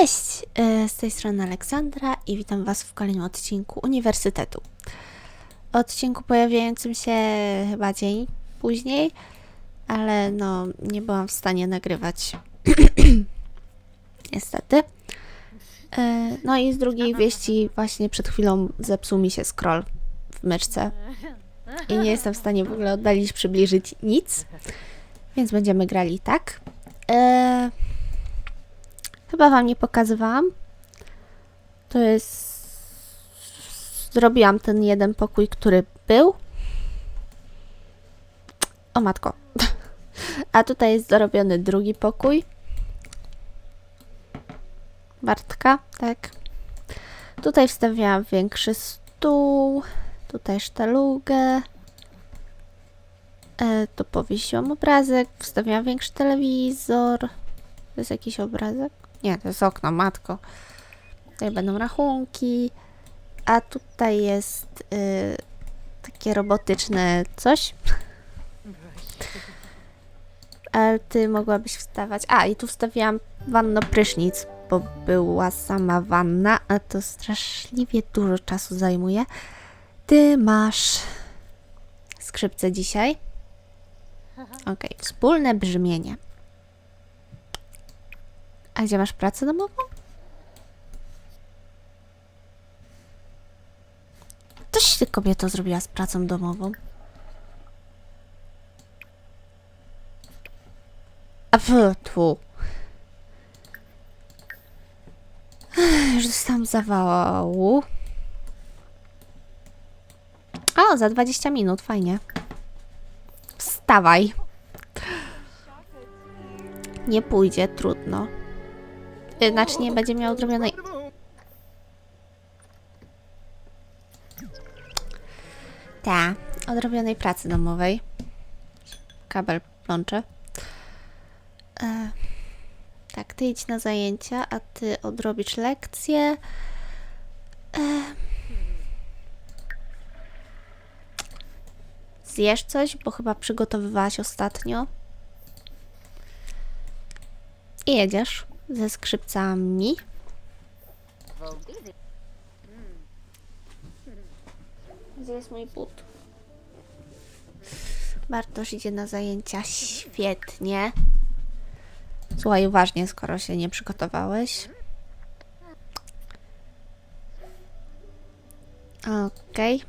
Cześć! e, Z tej strony Aleksandra i witam Was w kolejnym odcinku Uniwersytetu. Odcinku pojawiającym się chyba dzień później, ale no nie byłam w stanie nagrywać. Niestety. E, No i z drugiej wieści właśnie przed chwilą zepsuł mi się scroll w myszce i nie jestem w stanie w ogóle oddalić, przybliżyć nic, więc będziemy grali tak. E, Chyba wam nie pokazywałam. To jest. Zrobiłam ten jeden pokój, który był. O matko. A tutaj jest dorobiony drugi pokój. Bartka, tak. Tutaj wstawiałam większy stół. Tutaj sztalugę. E, tu powiesiłam obrazek. Wstawiłam większy telewizor. To jest jakiś obrazek? Nie, to jest okno, matko. Tutaj będą rachunki. A tutaj jest y, takie robotyczne coś. Ale ty mogłabyś wstawać. A, i tu wstawiłam wanno prysznic, bo była sama wanna, a to straszliwie dużo czasu zajmuje. Ty masz skrzypce dzisiaj. Okej, wspólne brzmienie. A gdzie masz pracę domową? Coś ty kobieto zrobiła z pracą domową. A tu. Już dostałam zawału. O, za 20 minut, fajnie. Wstawaj. Nie pójdzie, trudno. Y, Znaczy nie będzie miał odrobionej... Ta, odrobionej pracy domowej. Kabel plącze. E, tak, ty idź na zajęcia, a ty odrobisz lekcje. E, zjesz coś, bo chyba przygotowywałaś ostatnio. I jedziesz ze skrzypcami. Gdzie jest mój but? Bartosz idzie na zajęcia. Świetnie. Słuchaj uważnie, skoro się nie przygotowałeś. Okej.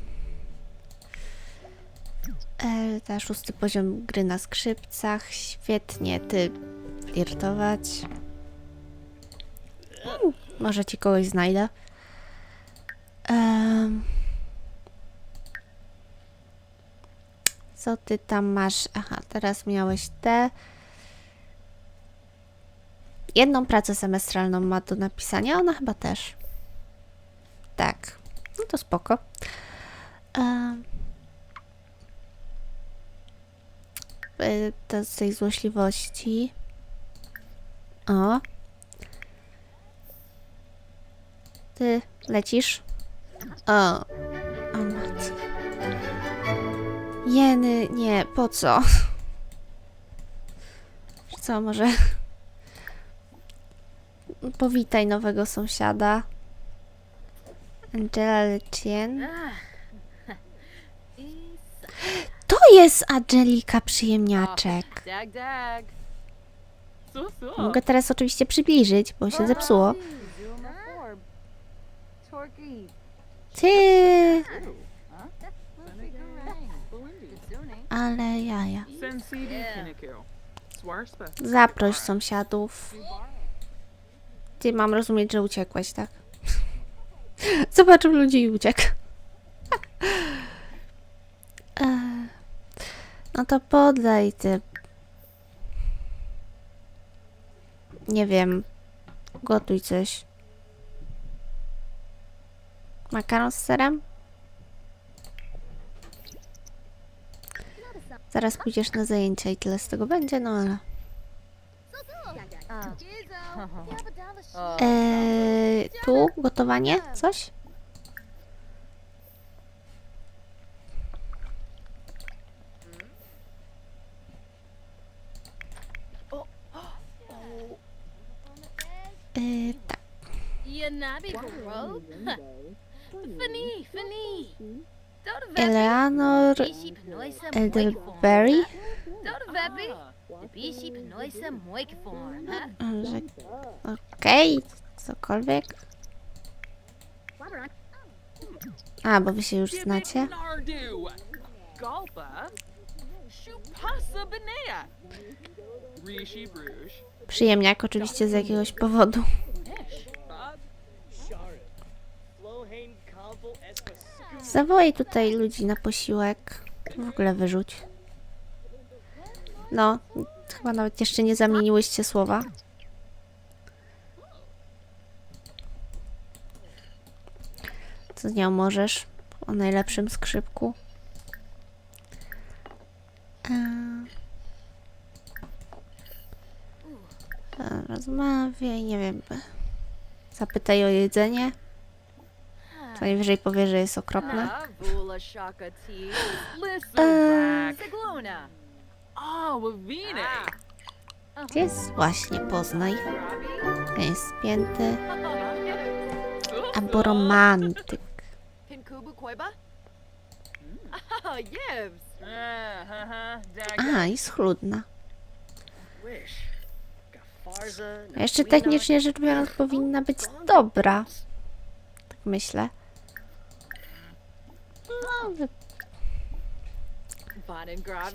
Okay. Ta szósty poziom gry na skrzypcach. Świetnie, ty flirtować. Może ci kogoś znajdę. Em. Co ty tam masz? Aha, teraz miałeś te. Jedną pracę semestralną ma do napisania, ona chyba też. Tak. No to spoko. Y, To z tej złośliwości. O. Ty lecisz? O. O mat. Jeny, nie, po co? Co, może... Powitaj nowego sąsiada. Angela Lecien. To jest Angelika Przyjemniaczek. So, so. Mogę teraz oczywiście przybliżyć, bo się zepsuło. Ty, ale jaja. Zaproś sąsiadów. Ty mam rozumieć, że uciekłeś, tak? Zobaczył ludzi i uciekł. E, No to podaj ty. Nie wiem. Gotuj coś. Makaron z serem? Zaraz pójdziesz na zajęcia i tyle z tego będzie, no ale... Eee, tu gotowanie? Coś? Eee, tak. Fini, fini. Eleanor Elderberry? Że... Okej, cokolwiek. A, bo wy się już znacie. Przyjemniak oczywiście z jakiegoś powodu. Zawołaj tutaj ludzi na posiłek. W ogóle wyrzuć. No, chyba nawet jeszcze nie zamieniłyście słowa. Co z nią możesz? O najlepszym skrzypku. Eee. E, Rozmawiaj, nie wiem. Zapytaj o jedzenie. Co najwyżej powie, że jest okropne. Eee. Gdzie jest właśnie Poznaj? Ten jest spięty. Albo romantyk. A, i schludna. Jeszcze technicznie rzecz biorąc powinna być dobra. Tak myślę. No, wy- Bon and Gravi?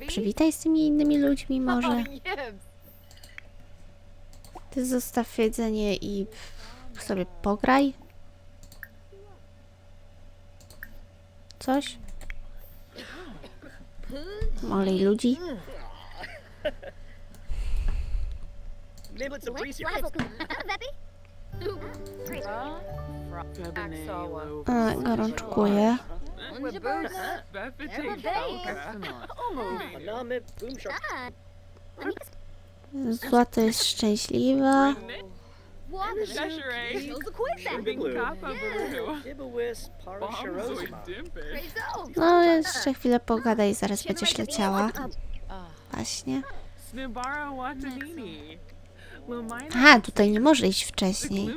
Przywitaj z tymi innymi ludźmi może. Ty zostaw jedzenie i sobie pograj. Coś? Olej ludzi. Niblets and E. Aname Boom Shark. Złota jest szczęśliwa. No, jeszcze chwilę pogadaj i zaraz będziesz leciała. Właśnie. Aha, tutaj nie może iść wcześniej.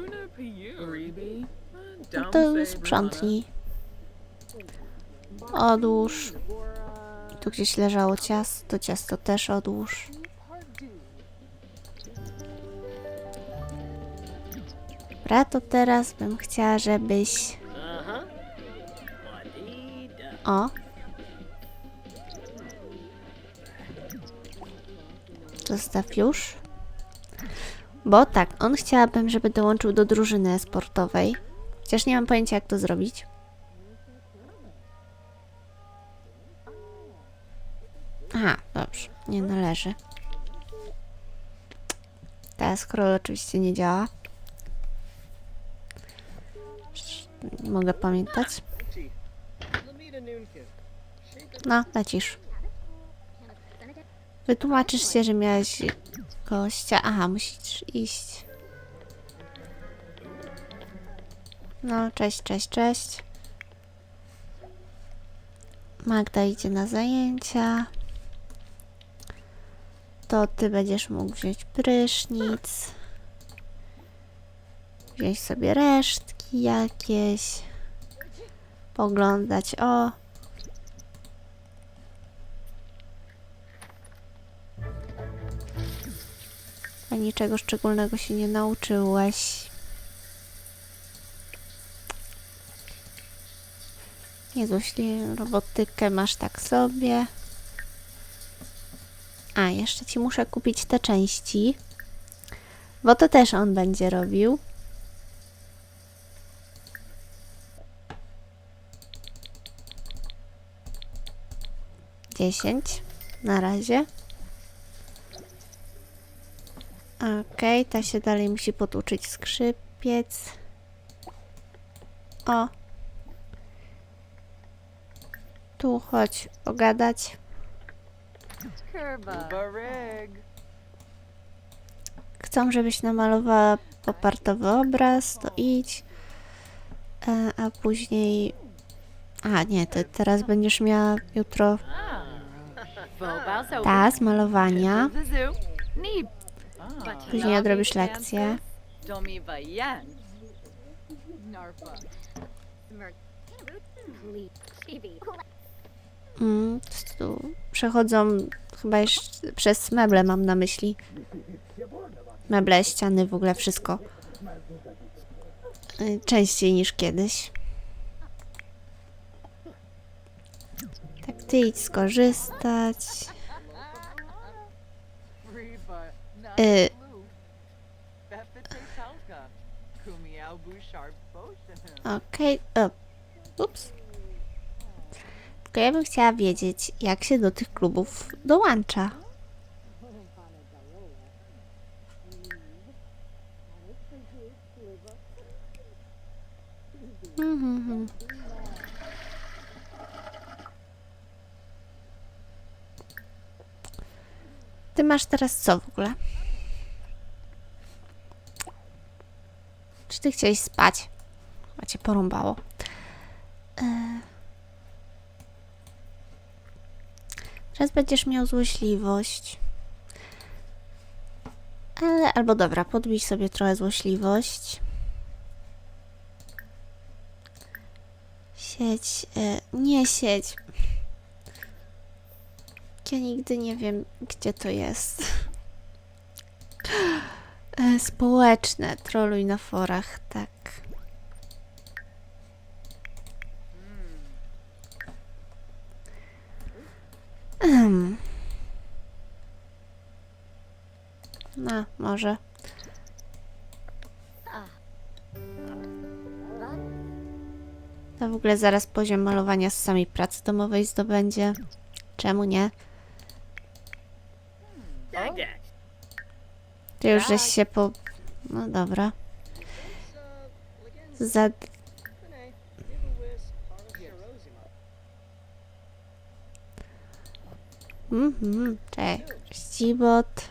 No to sprzątnij. Odłóż. Tu gdzieś leżało ciasto, ciasto też odłóż. Dobra, to teraz bym chciała, żebyś... O. Zostaw już. Bo tak, on chciałabym, żeby dołączył do drużyny sportowej. Chociaż nie mam pojęcia, jak to zrobić. Należy. Teraz scroll oczywiście nie działa. Mogę pamiętać. No, lecisz. Wytłumaczysz się, że miałeś gościa. Aha, musisz iść. No, cześć, cześć, cześć. Magda idzie na zajęcia. To ty będziesz mógł wziąć prysznic. Wziąć sobie resztki jakieś. Poglądać. O, A niczego szczególnego się nie nauczyłeś. Jezu, robotykę masz tak sobie. A, jeszcze ci muszę kupić te części. Bo to też on będzie robił. Dziesięć. Na razie. Okej, ta się dalej musi poduczyć skrzypiec. O. Tu chodź pogadać. Curva. Bareg. Chcą, żebyś namalowała popartowy obraz, to idź. E, a później... A, nie, to teraz będziesz miała jutro Vobal ta z malowania. Później odrobisz lekcję. Mm, tu przechodzą chyba jeszcze przez meble mam na myśli. Meble, ściany, w ogóle wszystko. Y, Częściej niż kiedyś. Tak, ty idź skorzystać. Y. Okej. o, Ups. Tylko ja bym chciała wiedzieć, jak się do tych klubów dołącza. Mhm. Ty masz teraz co w ogóle? Czy ty chciałeś spać? Chyba cię porąbało. E... Teraz będziesz miał złośliwość. Ale, albo dobra, podbij sobie trochę złośliwość. Sieć. E, nie sieć. Ja nigdy nie wiem, gdzie to jest. E, społeczne. Troluj na forach, tak. No, może. To w ogóle zaraz poziom malowania z samej pracy domowej zdobędzie. Czemu nie? Ty już żeś się po... No dobra. Za... Mhm, czekaj. Ścibot.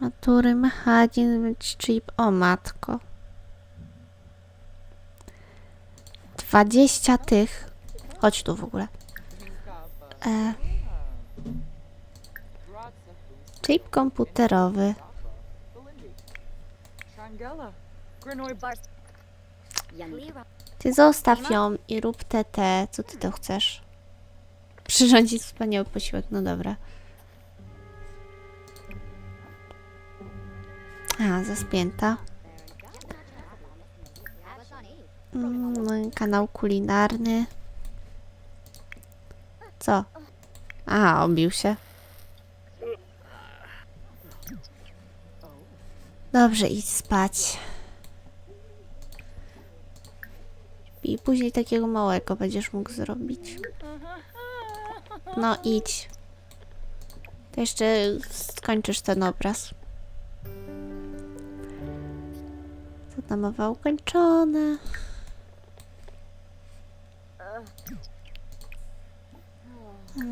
Matury, mechanizm, chip. O matko. 20 tych. Chodź tu w ogóle. E, chip komputerowy. Ty zostaw ją i rób TT. Co ty to chcesz? Przyrządzić wspaniały posiłek. No dobra. A, zaspięta. Mm, kanał kulinarny. Co? A, obił się. Dobrze, idź spać. I później takiego małego będziesz mógł zrobić. No idź. To jeszcze skończysz ten obraz. Zadomowa ukończone.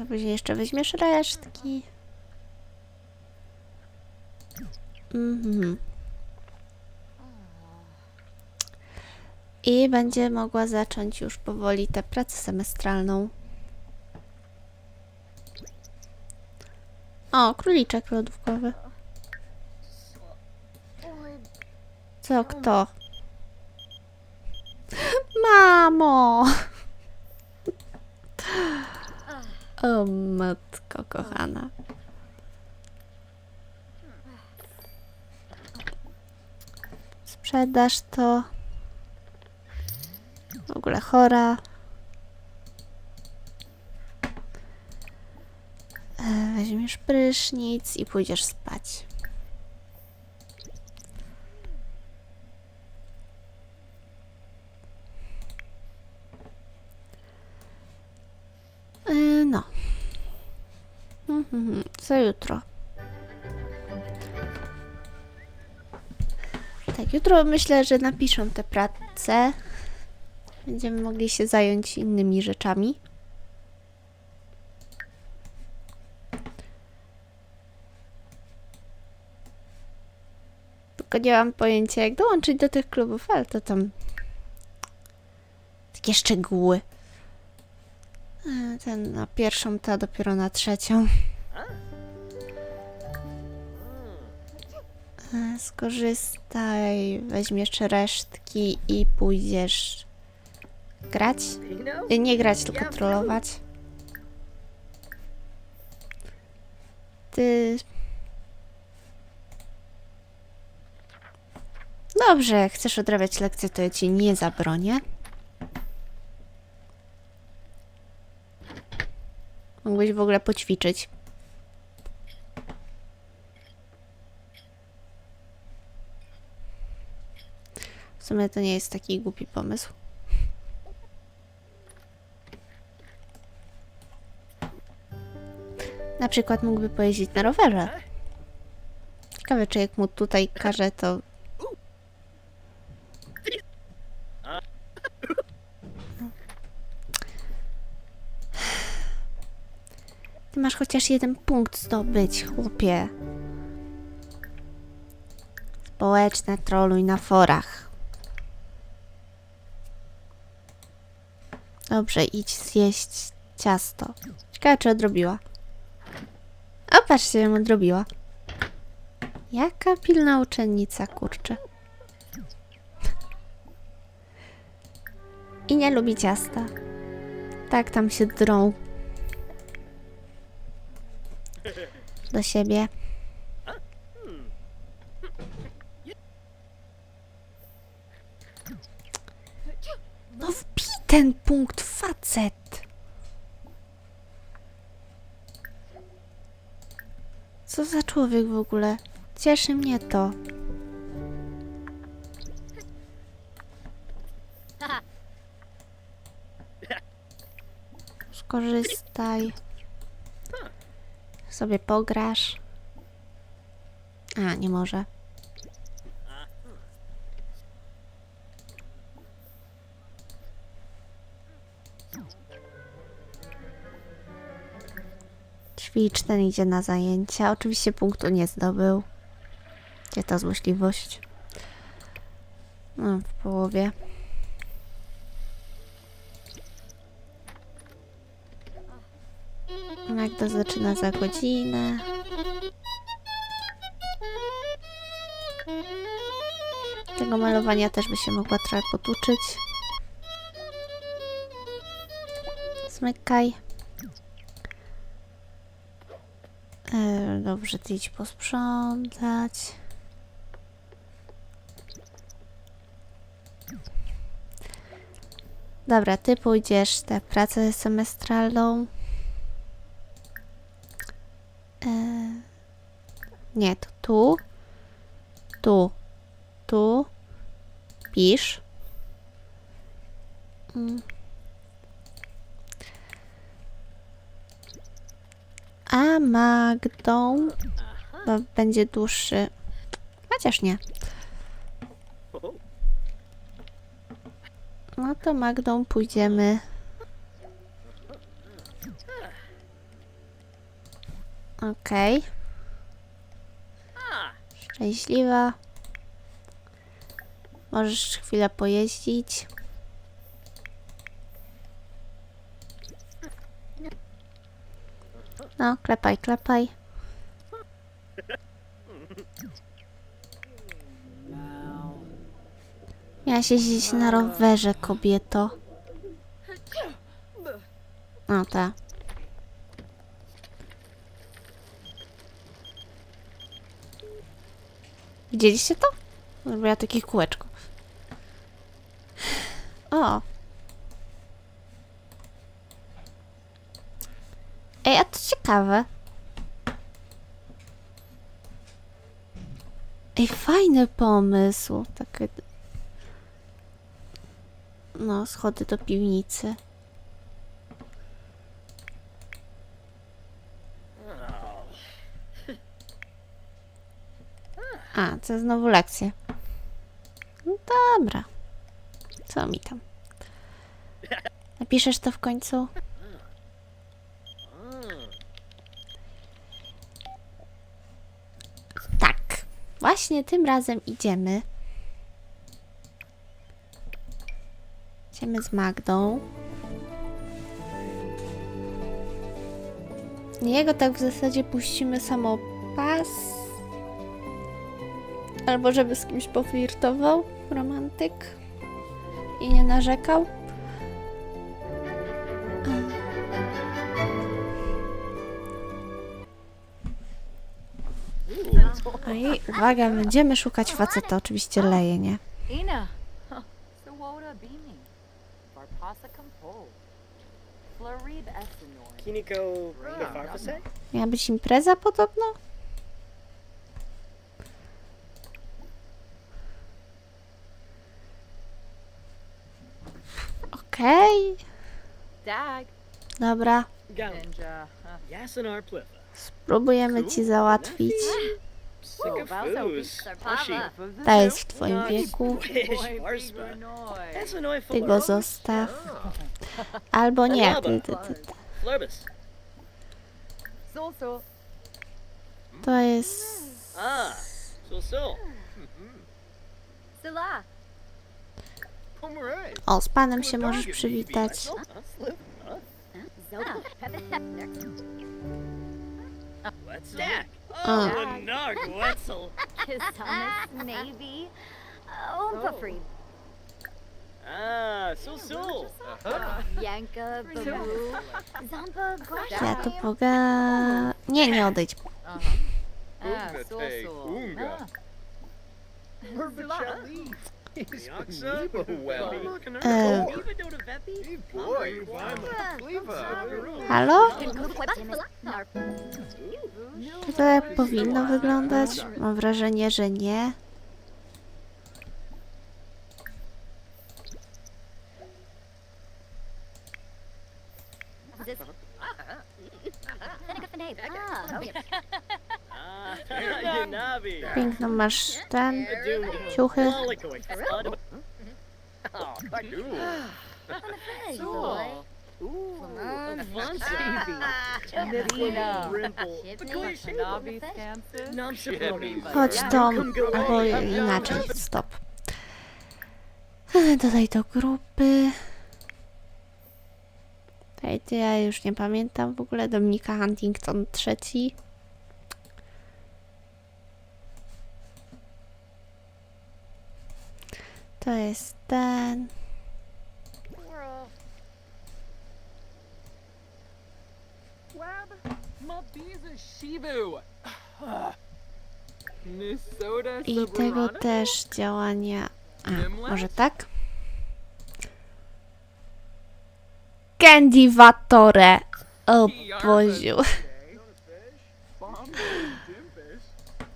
A później jeszcze weźmiesz resztki. Mhm. I będzie mogła zacząć już powoli tę pracę semestralną. O, króliczek lodówkowy. Co, kto? Mamo! O matko kochana. Sprzedasz to. W ogóle chora. Weźmiesz prysznic i pójdziesz spać. E, No. Mhm, Co jutro? Tak, jutro myślę, że napiszą te prace. Będziemy mogli się zająć innymi rzeczami. Tylko nie mam pojęcia, jak dołączyć do tych klubów, ale to tam takie szczegóły. E, Ten na pierwszą, ta dopiero na trzecią. E, Skorzystaj, weźmiesz resztki i pójdziesz grać. E, Nie grać, tylko trollować. Ty. Dobrze, chcesz odrabiać lekcje, to ja ci nie zabronię. Mógłbyś w ogóle poćwiczyć. W sumie to nie jest taki głupi pomysł. Na przykład mógłby pojeździć na rowerze. Ciekawe, czy jak mu tutaj każe, to... Ty masz chociaż jeden punkt zdobyć, chłopie. Społeczne troluj na forach. Dobrze, idź zjeść ciasto. Ciekawe, czy odrobiła. O, patrzcie, ją odrobiła. Jaka pilna uczennica, kurczę. I nie lubi ciasta. Tak tam się drą. Do siebie. No wbij ten punkt, facet. Co za człowiek w ogóle? Cieszy mnie to. Skorzystaj. Sobie pograsz. A, nie może. Ćwicz, ten idzie na zajęcia. Oczywiście punktu nie zdobył. Gdzie ta złośliwość? No, w połowie. Magda zaczyna za godzinę. Tego malowania też by się mogła trochę potuczyć. Zmykaj. E, dobrze, ty idź posprzątać. Dobra, ty pójdziesz tę pracę semestralną. Nie, to tu. Tu. Tu. Pisz. Mm. A Magdą będzie dłuższy. Chociaż nie. No to Magdą pójdziemy. Okej. Szczęśliwa. Możesz chwilę pojeździć. No, klepaj, klepaj. Miałaś jeździć na rowerze, kobieto. No, ta. Widzieliście to? Zrobiła takie kółeczko. O! Ej, a to ciekawe. Ej, fajny pomysł. Takie... No, schody do piwnicy. To znowu lekcje. No dobra. Co mi tam? Napiszesz to w końcu? Tak. Właśnie tym razem idziemy. Idziemy z Magdą. Jego tak w zasadzie puścimy samopas. Albo żeby z kimś poflirtował, romantyk i nie narzekał. Oj, uwaga, będziemy szukać faceta, oczywiście leje, nie? Ina. Miała być impreza podobno? Okej, Dag. dobra. Gal. Ninja. Huh. Yassinar Plifa. Spróbujemy ci załatwić. Ashi. Ta jest w twoim wieku. Wish Warspa. Ty go zostaw. Albo nie, ty, ty, ty. Flurbus. Sul sul. To jest... Ah. Sul. Sula. O, z panem się możesz przywitać. Zampa, Ja tu. Nie, nie odejdź. Unga. E, halo? Czy to jak powinno wyglądać? Mam wrażenie, że nie. Piękną masz ten... Ciuchy. Chodź Tom, albo inaczej, stop. Dodaj do grupy. Tutaj to ja już nie pamiętam w ogóle. Dominika Huntington trzeci. To jest ten. I tego też działania. A, może tak? Candyvatore. O Boziu.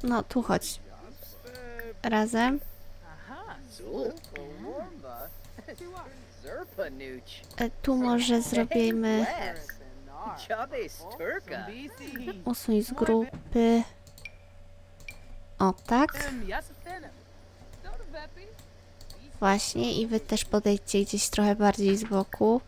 No, tu chodź. Razem. E, Tu może zrobimy usuń z grupy. O tak. Właśnie i wy też podejdźcie gdzieś trochę bardziej z boku.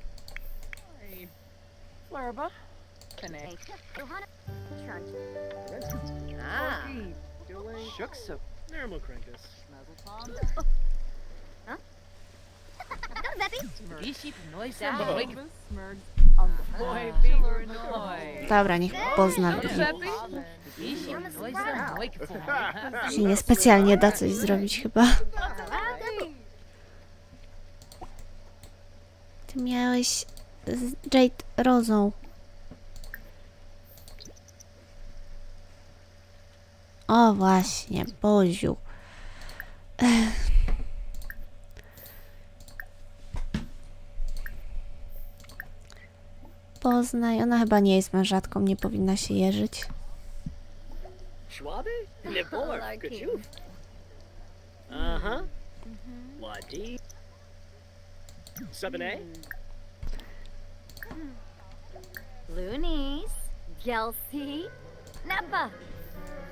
Dobra, niech pozna Moik. Się niespecjalnie da coś zrobić chyba. Ty miałeś z Jade Rozą. O właśnie, Boziu. Ech. Poznaj, ona chyba nie jest mężatką, nie powinna się jeżyć. Schwabe? You. Uh-huh. Wadi. Seven A. Loonies, Gelsey, Nappa,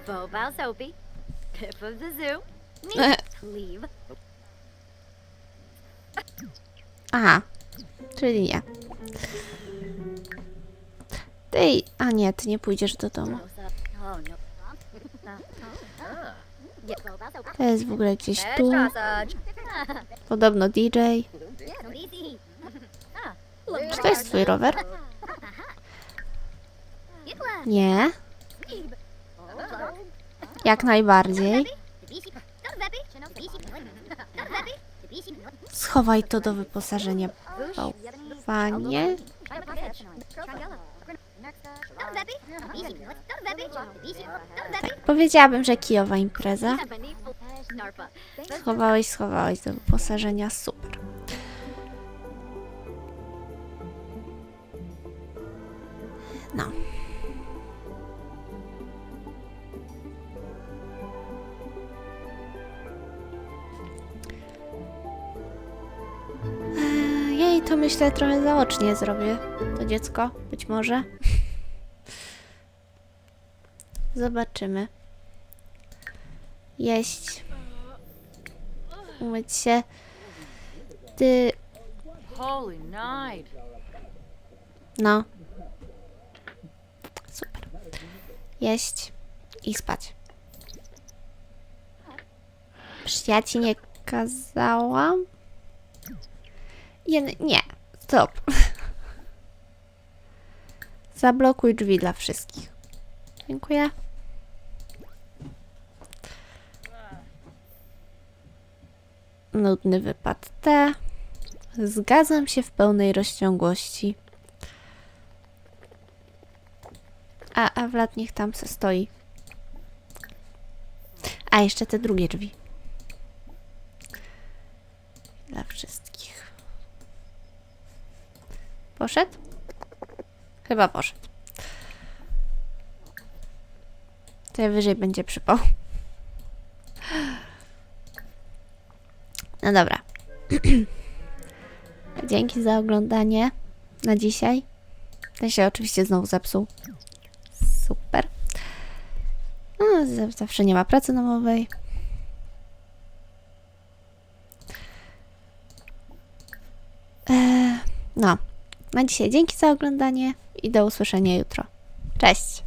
Bobao Soapy, Pip of the Zoo, Leave, Aha, czyli nie. Ty, a nie, ty nie pójdziesz do domu. To jest w ogóle gdzieś tu. Podobno DJ. Czy to jest twój rower? Nie, jak najbardziej. Schowaj to do wyposażenia. Bałwanie. Powiedziałabym, że kijowa impreza. Schowałeś, schowałeś do wyposażenia. Super. No. Jej, to myślę trochę zaocznie zrobię to dziecko, być może. Zobaczymy. Jeść. Umyć się. Ty. Holy night. No. Super. Jeść i spać. Przecież ja ci nie kazałam? Nie. Stop. Zablokuj drzwi dla wszystkich. Dziękuję. Nudny wypad T. Zgadzam się w pełnej rozciągłości. A, a Vlad niech tam se stoi. A, jeszcze te drugie drzwi. Dla wszystkich. Poszedł? Chyba poszedł. To wyżej będzie przypał. No dobra. Dzięki za oglądanie na dzisiaj. Ten się oczywiście znowu zepsuł. Super. No, zawsze nie ma pracy domowej. Eee, no, na dzisiaj dzięki za oglądanie i do usłyszenia jutro. Cześć!